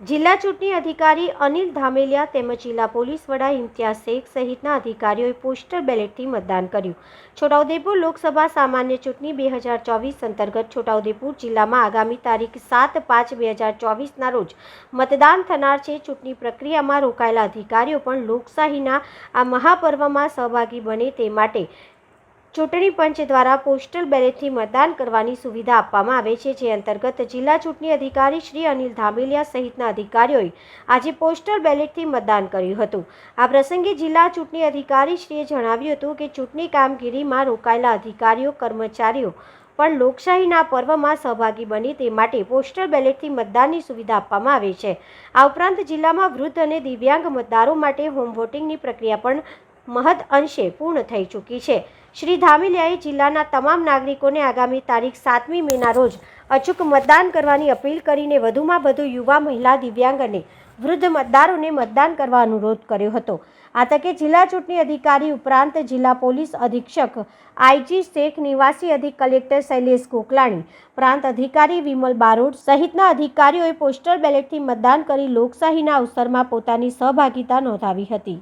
જિલ્લા ચૂંટણી અધિકારી અનિલ ધામેલિયા તેમજ જિલ્લા પોલીસ વડા ઇમ્તિયાઝ શેખ સહિતના અધિકારીઓએ પોસ્ટલ બેલેટથી મતદાન કર્યું. છોટાઉદેપુર લોકસભા સામાન્ય ચૂંટણી બે હજાર ચોવીસ અંતર્ગત છોટાઉદેપુર જિલ્લામાં આગામી તારીખ સાત પાંચ બે હજાર ચોવીસના રોજ મતદાન થનાર છે. ચૂંટણી પ્રક્રિયામાં રોકાયેલા અધિકારીઓ પણ લોકશાહીના આ મહાપર્વમાં સહભાગી બને તે માટે ચૂંટણી પંચ દ્વારા પોસ્ટલ બેલેટથી મતદાન કરવાની સુવિધા આપવામાં આવે છે, જે અંતર્ગત જિલ્લા ચૂંટણી અધિકારી શ્રી અનિલ ધામેલિયા સહિતના અધિકારીઓએ આજે પોસ્ટલ બેલેટથી મતદાન કર્યું હતું. આ પ્રસંગે જિલ્લા ચૂંટણી અધિકારી શ્રીએ જણાવ્યું હતું કે ચૂંટણી કામગીરીમાં રોકાયેલા અધિકારીઓ, કર્મચારીઓ પણ લોકશાહીના પર્વમાં સહભાગી બને તે માટે પોસ્ટલ બેલેટથી મતદાનની સુવિધા આપવામાં આવે છે. આ ઉપરાંત જિલ્લામાં વૃદ્ધ અને દિવ્યાંગ મતદારો માટે હોમ વોટિંગની પ્રક્રિયા પણ મહદ અંશે પૂર્ણ થઈ ચૂકી છે. શ્રી ધામેલિયાએ જિલ્લાના તમામ નાગરિકોને આગામી તારીખ સાતમી મેના રોજ અચૂક મતદાન કરવાની અપીલ કરીને વધુમાં વધુ યુવા મહિલા દિવ્યાંગ અને વૃદ્ધ મતદારોને મતદાન કરવા અનુરોધ કર્યો હતો. આ તકે જિલ્લા ચૂંટણી અધિકારી ઉપરાંત જિલ્લા પોલીસ અધિક્ષક, આઈજી શેખ, નિવાસી અધિક કલેક્ટર શૈલેષ ગોકલાણી, પ્રાંત અધિકારી વિમલ બારોટ સહિતના અધિકારીઓએ પોસ્ટલ બેલેટથી મતદાન કરી લોકશાહીના અવસરમાં પોતાની સહભાગિતા નોંધાવી હતી.